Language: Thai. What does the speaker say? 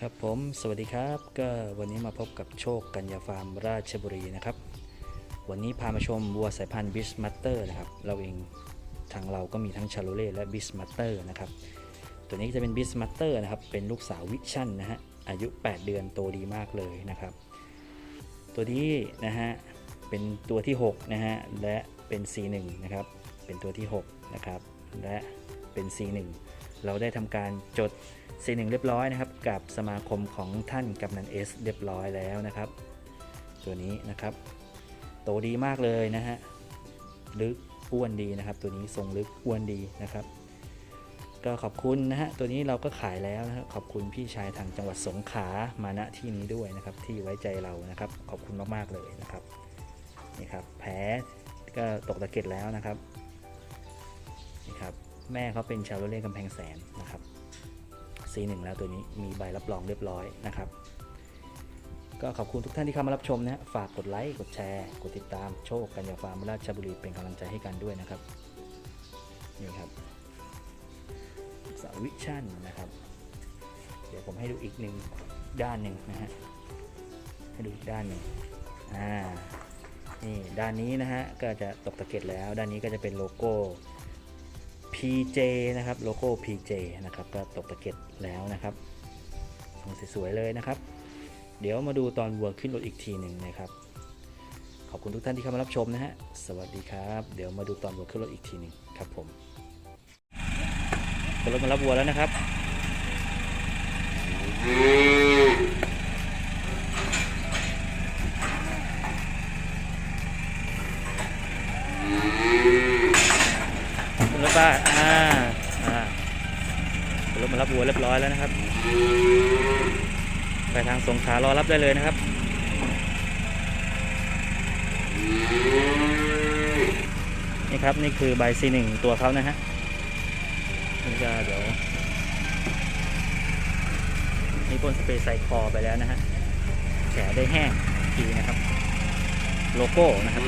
ครับผมสวัสดีครับ ก็วันนี้มาพบกับโชคกัญญาฟาร์มราชบุรีนะครับ วันนี้พามาชมวัวสายพันธุ์บิสมัตเตอร์นะครับ เราเองทางเราก็มีทั้งชาโลเล่และบิสมัตเตอร์นะครับ ตัวนี้จะเป็นบิสมัตเตอร์นะครับ เป็นลูกสาววิชั่นนะฮะ อายุ 8 เดือนโตดีมากเลยนะครับ ตัวนี้นะฮะ เป็นตัวที่ 6 นะฮะ และเป็น C1 นะครับ เป็นตัวที่ 6 นะครับ และเป็น C1 เราได้ทำการจด C1 เรียบร้อยนะครับ กับสมาคมของท่านกำนันเอสเรียบร้อยแล้วนะครับ ตัวนี้นะครับ โตดีมากเลยนะฮะลึกอ้วนดีนะครับ ตัวนี้ทรงลึกอ้วนดีนะครับ ก็ขอบคุณนะฮะตัวนี้เราก็ขายแล้วนะครับขอบคุณพี่ชายทางจังหวัดสงขลามาณที่นี้ด้วยนะครับ ที่ไว้ใจเรานะครับ ขอบคุณมากๆเลยนะครับนี่ครับแผลก็ตกตะเก็ดแล้วนะครับ แม่เขาเป็นชาวโรเล่กำแพงแสนนะครับ C1 แล้วตัวนี้มีใบรับรองเรียบร้อยนะครับ ก็ขอบคุณทุกท่านที่เข้ามารับชมนะฮะฝากกดไลค์กดแชร์ กดติดตามโชคกัญญาฟาร์มราชบุรีเป็นกำลังใจให้กันด้วยนะครับนี่ครับสาวิชั่นนะครับ เดี๋ยวผมให้ดูอีกหนึ่งด้านหนึ่งนะฮะให้ดูอีกด้านหนึ่งอ่านี่ด้านนี้นะฮะก็จะตกตะเก็ดแล้ว ด้านนี้ก็จะเป็นโลโก้ PJ นะครับโลโก้ PJ นะครับก็ตกตะเก็ดแล้วนะครับทรงสวยๆเลยนะครับ เดี๋ยวมาดูตอนวัวขึ้นรถอีกทีหนึ่งนะครับ ขอบคุณทุกท่านที่เข้ามารับชมนะฮะสวัสดีครับ เดี๋ยวมาดูตอนวัวขึ้นรถอีกทีหนึ่งครับผมรถมารับวัวแล้วนะครับ ขึ้าอ่าอ่ารถมารับวัวเรียบร้อยแล้วนะครับ ไปทางสงขลารอรับได้เลยนะครับนี่ครับนี่คือใบซีหนึ่งตัวเขานะฮะนี่ก็เดี๋ยวนี่พ่นสเปรย์ใส่คอไปแล้วนะฮะแผลได้แห้งอีกทีนะครับ โลโก้นะครับ